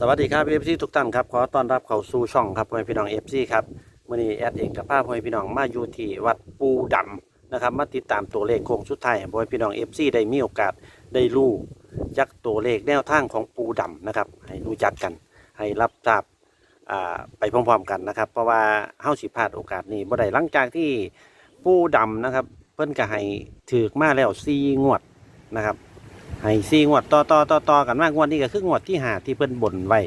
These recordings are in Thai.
สวัสดีครับเอฟซีทุกท่านครับขอต้อนรับเข้าสู่ช่องครับพ่อแม่พี่น้องเอฟซีครับมื่อนี้แอดเองกับพาพ่อแม่พี่น้องมาอยู่ที่วัดปูดำนะครับมาติดตามตัวเลขโค้งสุดท้ายพ่อแม่พี่น้องเอฟซีได้มีโอกาสได้รู้จักตัวเลขแนวทางของปูดำนะครับให้รู้จักกัน ให้รับทราบอ่าไปพร้อมๆกันนะครับ เพราะว่าเฮาสิพลาดโอกาสนี้บ่ได้หลังจากที่ปูดำนะครับ เพิ่นก็ให้ถือมาแล้ว4งวดนะครับ ให้ซีงวดต่อต่อต่อต่อกันมากงวดนี้ก็คืองวดที่หาที่เพิ่นบ่นไว้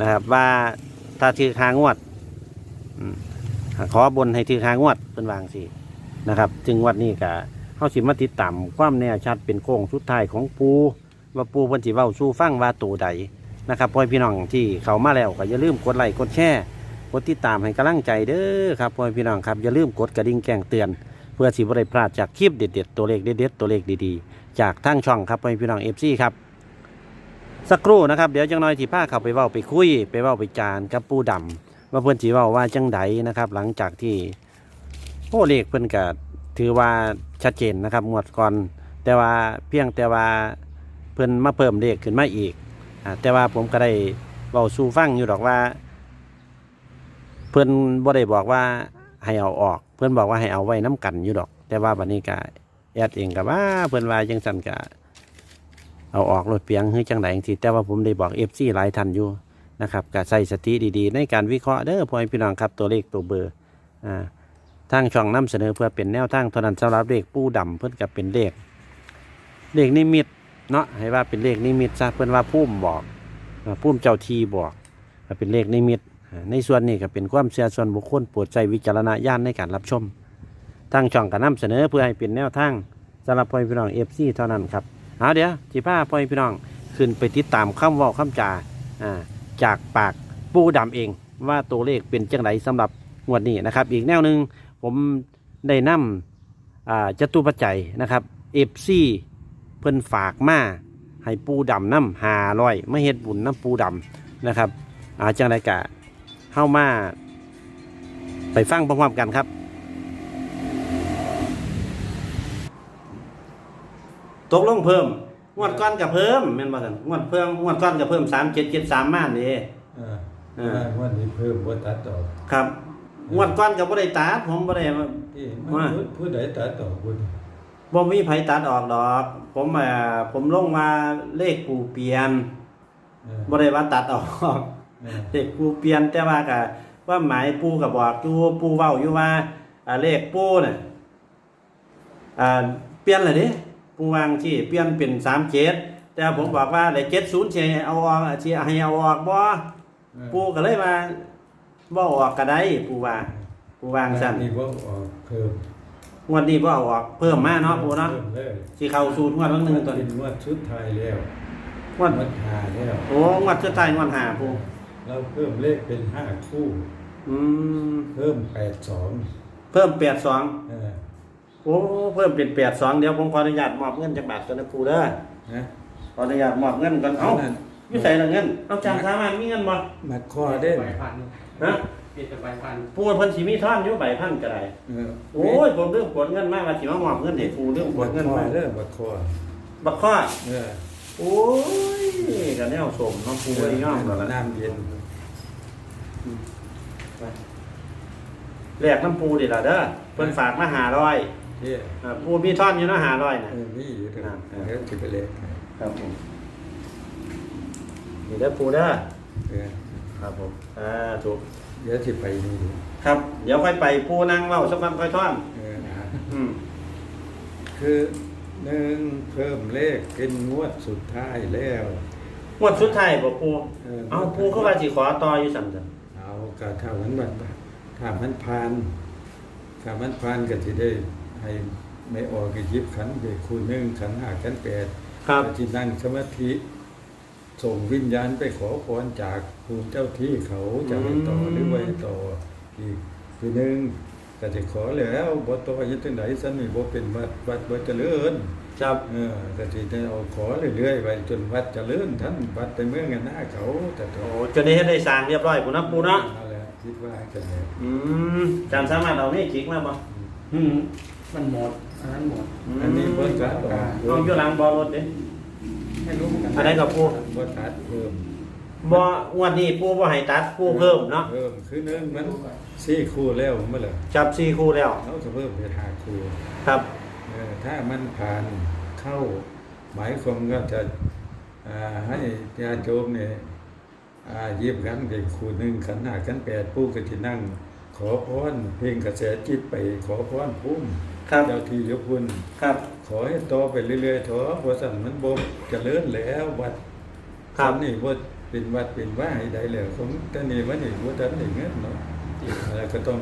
นะครับ ว่าถ้าถือหางงวดอืมขอบนให้ถือหางงวดเพิ่นวางสินะครับ จึงวัดนี้ก็เฮาสิมาติดตามความแน่ชัดเป็นโค้งสุดท้ายของปูว่าปูเพิ่นสิเว้าสู่ฟังว่าตัวใดนะครับพ่อพี่น้องที่เข้ามาแล้วก็อย่าลืมกดไลค์กดแชร์กดติดตามให้กำลังใจเด้อครับพ่อพี่น้องครับอย่าลืมกดกระดิ่งแจ้งเตือน เพื่อสิบ่ได้พลาดจากคลิปเด็ดๆ ตัวเลขเด็ดๆตัวเลขดีๆ จากทางช่องครับพ่อพี่น้องเอฟซีครับ สักครู่นะครับ เดี๋ยวจังน้อยที่ผ้าเข้าไปเว้าไปคุย ไปเว้าไปจานกับปูดำว่าเพื่อนสีเว้าว่าจังไดนะครับ หลังจากที่โอ้เลขเพิ่อนก็ถือว่าชัดเจนนะครับงวดก่อน แต่ว่าเพียงแต่ว่าเพิ่อนมาเพิ่มเลขขึ้นมาอีกอแต่ว่าผมก็ได้เว้าสู่ฟังอยู่ดอกว่า เพิ่อนบ่ได้บอกว่า ให้เอาออก เพิ่อนบอกว่าให้เอาไว้น้ำกันอยู่ดอก แต่ว่าบัดนี้ก็แอดเองกับว่าเพิ่อนว่าจังสันกะเอาออกรถเปียงหรือจังไดจังทีแต่ว่าผมได้บอกเอฟซีหลายท่านอยู่นะครับก็ใส่สติดีๆ ในการวิเคราะห์เด้อพ่อพี่น้องครับตัวเลขตัวเบอร์อ่าทางช่องนำเสนอเพื่อเป็นแนวทางเท่านั้นสำหรับเลขปูดำเพิ่อนกับเป็นเลขเลขนิมิตเนาะให้ว่าเป็นเลขนิมิตซะเพิ่อนว่าพุ่มบอกพุ่มเจ้าทีบอกเป็นเลขนิมิต ในส่วนนี้ก็เป็นความเชื่อส่วนบุคคลโปรดใจวิจารณญาณในการรับชม ทางช่องก็นำเสนอเพื่อให้เป็นแนวทางสำหรับพ่อพี่น้องเอฟซีเท่านั้นครับเอาเดี๋ยวจีพ้าพ่อพี่น้องขึ้นไปติดตามคำเว่าคำจาอ่าจากปากปูดำเอง ว่าตัวเลขเป็นจังไรสำหรับงวดนี้นะครับ อีกแนวหนึ่งผมได้นำอ่าจตุปัจจัยนะครับเอฟซีเพิ่นฝากมาให้ปูดำน้ำหาร้อยไมาเฮ็ดบุญน้ำปูดำนะครับอาจังไรกะ เข้ามา ไปฟังพร้อมๆกันครับ ตกลงเพิ่ม งวดก้อนกับเพิ่มแม่นบ่ซั่นงวดเพิ่มงวดก้อนกับเพิ่ม3 7 7 3มานี่เออเออวันนี้เพิ่มว่าตัดต่อครับ งวดก้อนกับบ่ได้ตัดผมบ่ได้ที่ว่ามันผู้ใดตัดต่อคุณบ่มีไผตัดออกดอก ผมอ่าผมลงมาเลขปูเปลี่ยนเออบ่ได้ว่าตัดออก เออเลขปูเปลี่ยนแต่ว่าก็ว่าหมายปูก็บอกอยู่ปูเว้าอยู่ว่าอ่าเลขปูน่ะอ่าเปลี่ยนเลยเด้ปูวางที่เปลี่ยนเป็น37แต่ว่าผมบอกว่าได้70สิให้เอาออกสิให้เอาออกบ่เออปูก็เลยมาบ่เอาออกก็ได้ปูว่าปูวางสั่นนี่ว่าออกเพิ่มงวดนี้บ่เอาออกเพิ่มมาเนาะปูเนาะพิ่มเลยสิเข้าสู่งวดวันหนึงตัวเป็นี้นงวดชุดไทายแล้วงวดงวดหาแล้วโอ้งวดสุดท้ายงวดห้าปู เราเพิ่มเลขเป็นห้าคู่ อืม เพิ่มแปดสองเพิ่ม82เออโอ้เพิ่มเป็น82เดี๋ยวผมขออนุญาตมอบเงินจากบาทตัวนะปูเด้อนะขออนุญาตมอบเงินก่อนเอ้านั่นอยู่ใส่ละเงินเอาจางสามารถมีเงินบ่มาข้อเด่นใบพันฮะเปลี่ยนจากใบพันปูเพิ่นสิมีท่อนอยู่ใบพันก็ได้เออโอ้ยผมเรื่องกดเงินมาว่าสิมามอบเงินให้ปูเรื่องกมาดเงินข้อมาเด้อมาข้อบักข้อเออ โอ้ยกันแนวสมน้องปูบริย่อมแล้วล่ะน้ำเย็นแลกน้ำปูดิล่ะเด้อเพิ่นฝากมาหาร้อยเที่ยอ่าปูมีท่อนอยู่เนาะหาร้อยน่ะ เออมีอยู่เด้อครับเดี๋ยวจะไปเล็กครับผมนี่เด้อปูเด้อเออครับผมอ่าถูกเดี๋ยวจะไปนี่ดูครับ เดี๋ยวค่อยไปปูนั่งเว้าสักวันค่อยท่อนเออนะ อืมคือ หนึ่งเพิ่มเลขเป็นงวดสุดท้ายแล้ว งวดสุดท้ายบ่ปูเออ เอาปูเข้าว่าสิขอต่ออยู่สั่นซั่นเอากะถ้ามันบัดถ้ามันผ่านถ้ามันผ่านก็จะได้ให้ไม่ออกก็ยิบขันไปคูณหนึ่งขันห้าขันแปดครับก็ที่นั่งสมาธิส่งวิญญาณไปขอพรจากภูมิเจ้าที่เขาจะให้ต่อหรือไว้ต่ออีกคือหนึ่ง ก็จะขอแล้วบ่ต่อยังจังไดสันนี่บ่เป็นวัดวัดบ่เจริญครับเออก็สิได้เอาขอเรื่อยๆไปจนวัดเจริญท่านวัดไปเมืองกันหน้าเขาแต่ตัโอ้วจะได้เฮ็ดได้สร้างเรียบร้อยปูนะปูเนาะนั่นแหละคิดว่ากันแหละอืมจำสามารถเอานี่จิกมาบ่อืมมันหมดอันนั้นหมดอันนี้เพิ่นตัดออกเอาอยู่หลังบ่รถเด้ไม่รู้เหมือนกันอันไหนกับปูบ่ตัดเพิ่มอ บ่งวดนี้ปูบ่ให้ตัดปูเพิ่มเนาะเพิ่มคือหนึงมันสี่คู่แล้วมาเลยจับสี่คู่แล้ว เขาจะเพิ่มเป็นห้าคู่ครับ เออถ้ามันผ่านเข้าหมายความก็จะอ่าให้ญาติโยมเนี่ยอ่าหยิบกันเป็นคู่หนึ่งขันหาขันแปดผู้ก็จะนั่ง ขอพรเพลงกระแสจิตไปขอพรพุ่มครับ เจ้าที่ยกคุณ ครับขอให้โตไปเรื่อยๆเถอะเพราะสั่นมันบ่เจริญแล้ววัดครับ นี่บ่ เป็นวัดเป็นว่าให้ได้แล้วของแต่นี่วันนี้บ่ทันได้เงินเนาะแล้วก็ต้อง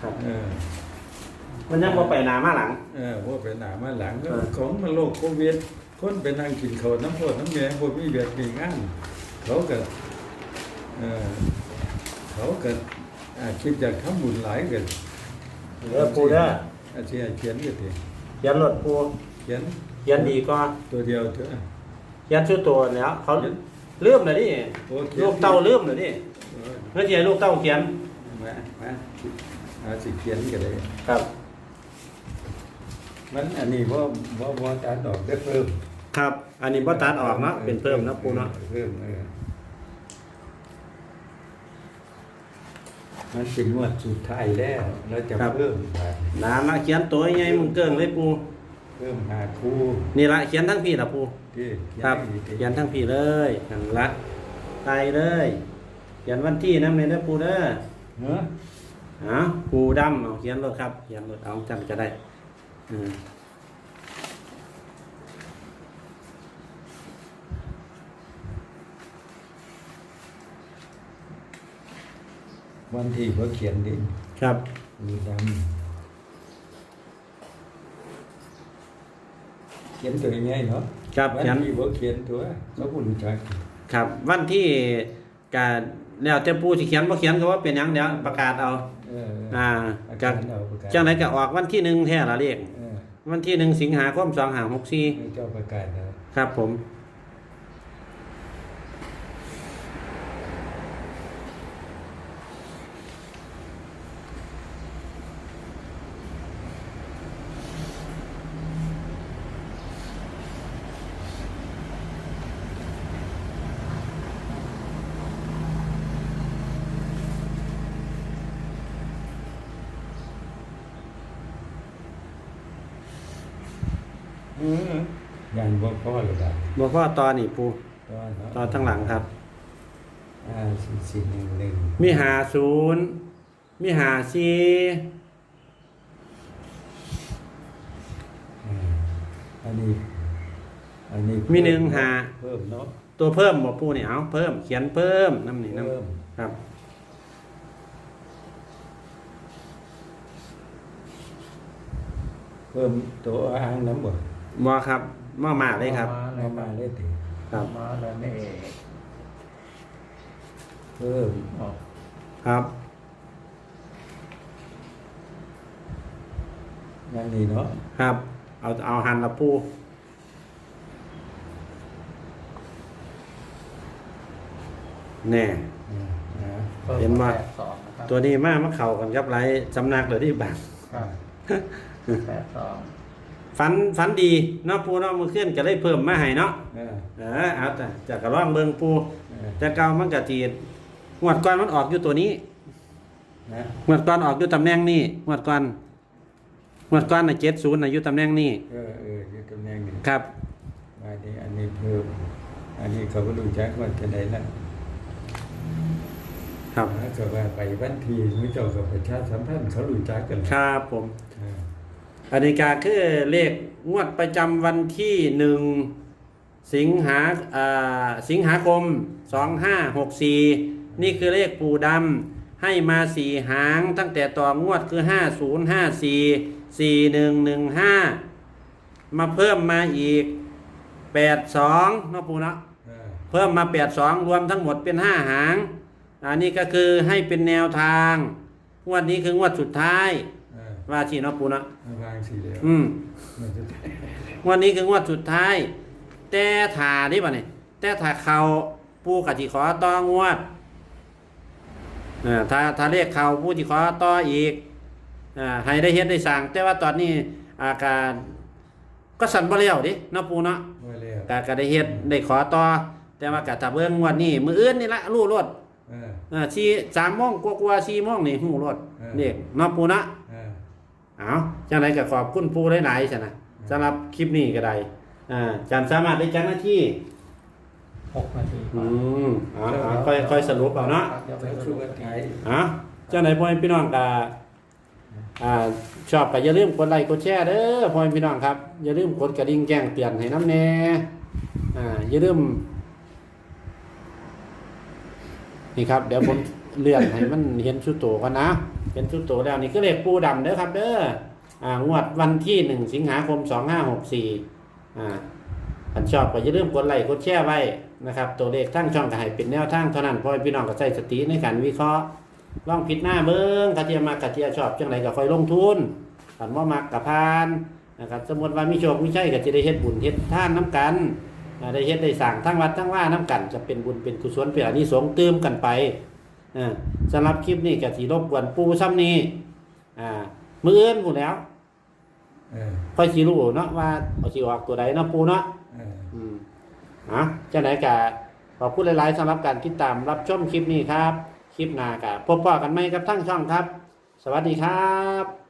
ครับเออมันยังบ่ไปหน้ามาหลัง เออว่าไปหนามาหลังก็เออของมันโรคโควิดคนไปนั่งกินข้าวน้ำพ่อน้ำแม่บ่มีเวียดมีงานเขาก็เออเขาก็อ่าคิดอยากทำบุญหลายกันเด้อปูเด้ออาเชียเขียนก็ติเขียนรถปูเขียนเขียนดีก็ตัวเดียวเถอะเขียนชื่อตัวแล้วเขา ลืมเลยดิโอ้เขียนลูกเต้าลืมเลยดิเออเมื่อกี้ลูกเต้าเขียนมามาอาสิเขียนก็ได้ครับ มันอันนี้บ่บ่บ่ตัดดอกได้เพิ่มครับ อันนี้บ่ตัดออกเนาะเป็นเพิ่มเนาะปูเนาะเพิ่มเออมันเป็นงวดสุดท้ายแล้วเราจะเพิ่มไปน้ำละเขียนตัวใหญ่มึงเกิงเลยปู เพิ่มหาคู่นี่ละเขียนทั้งพี่ละปูที่ครับที่เขียนทั้งพี่เลยนั่นละไทยเลยเขียนวันที่น้ำเลยนะปูเด้อเนาะเอาปูดำเอาเขียนรถครับเขียนรถเอาจำจะได้อืมวันที่เขาเขียนดิครับมีดำ ขียนตัวง่ายๆเนาะครับวันเขียนที่เขาเขียนตัวเขาพูดรู้จักครับ วันที่การแล้วแต่ปูสิเขียนบ่เขียนก็ว่าเป็นหยังเดี๋ยวประกาศเอาเอออ่าประจักางศเอาประกาศจังไหนก็ออกวันที่หนึ่งแท้ละเลขเออวันที่หนึ่งสิงหาคมสองหาหกสี่เจ้าประกาศเอาครับผม อองานบ่พอหรือเปล่าบ่พ่อตอนนี่ปูตอนเนาะตอนทั้งหลังครับอ่าสี่สี่หนึ่งหนึ่งมีหาศูนย์มีหาสี่อ่าอันนี้ อันนี้มีหนึ่งหา เพิ่มเนาะ ตัวเพิ่มบ่ปูนี่เอาเพิ่มเขียนเพิ่มน้ำนี่น้เพิ่มำครับ เพิ่มตัวอ้างน้ำบ่ บ่ครับมามาเลยครับเอามาเลยติครับมาแล้วนี่เพิ่มออกครับงานนี้เนาะครับ เอาเอาหันละปูแน่อ่าอ่าพิ่มเห็นว่าแปดสองนะครับตัวนี้มากมาเข้ากันครับหลายสำนักเลยที่บางครับแปดสอง ฝันฝันดีเนาะปูเนาะมือเคลื่อนก็เลยเพิ่มมาให้เนาะเออเออเอาแต่จะกระร่องเบิงปูเออแต่เก่ามันก็จีดงวดก่อนมันออกอยู่ตัวนี้นะงวดก่อนออกอยู่ตำแหน่งนี้งวดก่อนงวดก่อนน่ะเจ็ดศูนย์น่ะอยู่ตำแหน่งนี้เออเอออยู่ตำแหน่งนี้ครับ มานี้อันนี้เพิ่มอันนี้เขาก็รู้จักว่าจะได้ละครับ ถ้าเกิดว่าไปวันทีมิเจ้ากับประชาสัมพันธ์เขารู้จักกัน ครับผมเอออันนี้ก็คือเลขงวดประจำวันที่หนึ่งสิงหาอ่าสิงหาคมสองห้าหกสี่นี่คือเลขปูดำให้มาสี่หางตั้งแต่ต่องวดคือห้าศูนย์ห้าสี่สี่หนึ่งหนึ่งห้ามาเพิ่มมาอีกแปดสองเนาะปูเนาะเออเพิ่มมาแปดสองรวมทั้งหมดเป็นห้าหาง อันนี้ก็คือให้เป็นแนวทาง งวดนี้คืองวดสุดท้ายเออ ว่าชีเนาะปูเนาะวางสีเหลวอืมมันจะงวดนี้คืองวดสุดท้าย แต่ถาที่ป่ะเนี่ยแต่ถาเขาปูกติขอต่องวดอ่าถ้าถ้าเรียกเขาผู้ที่ขอต่ออีกอ่าให้ได้เฮ็ดได้สั่งแต่ว่าตอนนี้อาการก็สั่นบ่เลี้ยวดิเนาะปูเนาะว่าแล้วกก็ได้เฮ็ดได้ขอต่อแต่ว่ากะถ้าเบิ่งงวันนี้มื้ออื่นนี่ละรู้รถเออ อ่าสี่สามโมงกว่าๆสี่โมงนี่ฮู้รถเออนี่เนาะปูนะ เออเอาจังไดก็ขอบคุณปูหลายๆซั่นน่ะสำหรับคลิปนี้ก็ได้อ่าอาจารย์สามารถได้จังหน้าที่หกนาทีอืมเอ่าค่อยค่อยสรุปเอาเนาะเดี๋ยวไปแล้วสช่รุวปยไทยอะเจ้าไหนพ่อแม่พี่น้องกะอ่าชอบก็อย่าลืมกดไลค์กดแชร์เด้อพ่อแม่พี่น้องครับอย่าลืมกดกระดิ่งแจ้งเตือนให้น้ำแน่อ่าอย่าลืมนี่ครับ เดี๋ยวผมเลื่อนให้มันเห็นชุดโตก่อนนะ เห็นชุดโตแล้วนี่ก็เลขปูดำเด้อครับเด้ออ่างวดวันที่หนึ่งสิงหาคมสองห้าหกสี่อ่าถ้าชอบก็อย่าลืมกดไลค์กดแชร์ไว้นะครับตัวเลขทั้งช่องก็ให้เป็นแนวทางเท่านั้นพ่อพี่น้องก็ใช้สติในการวิเคราะห์ลองผิดหน้าเบิ้งกะเทียมมากกะเทียชอบจังไรก็ค่อยลงทุนขันว่ามักกะพานนะครับสมมติว่ามีโชคมีชัยก็จะได้เฮ็ดบุญเฮ็ดท่านน้ำกันได้เฮ็ดได้สั่งทั้งวัดทั้งว่าน้ำกัน จะเป็นบุญเป็นกุศลเป็นอานิสงส์เติมกันไป สำหรับคลิปนี้ก็สิรบกวนปูซ้ำนี้อ่ามื้ออื่นพู้นแหล้วเออค่อยสิรู้เนาะว่าเอาสิออกตัวใดเนาะปูเนาะเอออืมอะจังไหนกะขอบคุณหลายๆสำหรับการติดตามรับชมคลิปนี้ครับ คลิปหน้ากะพบปะกันไหมกับทั้งช่องครับ สวัสดีครับ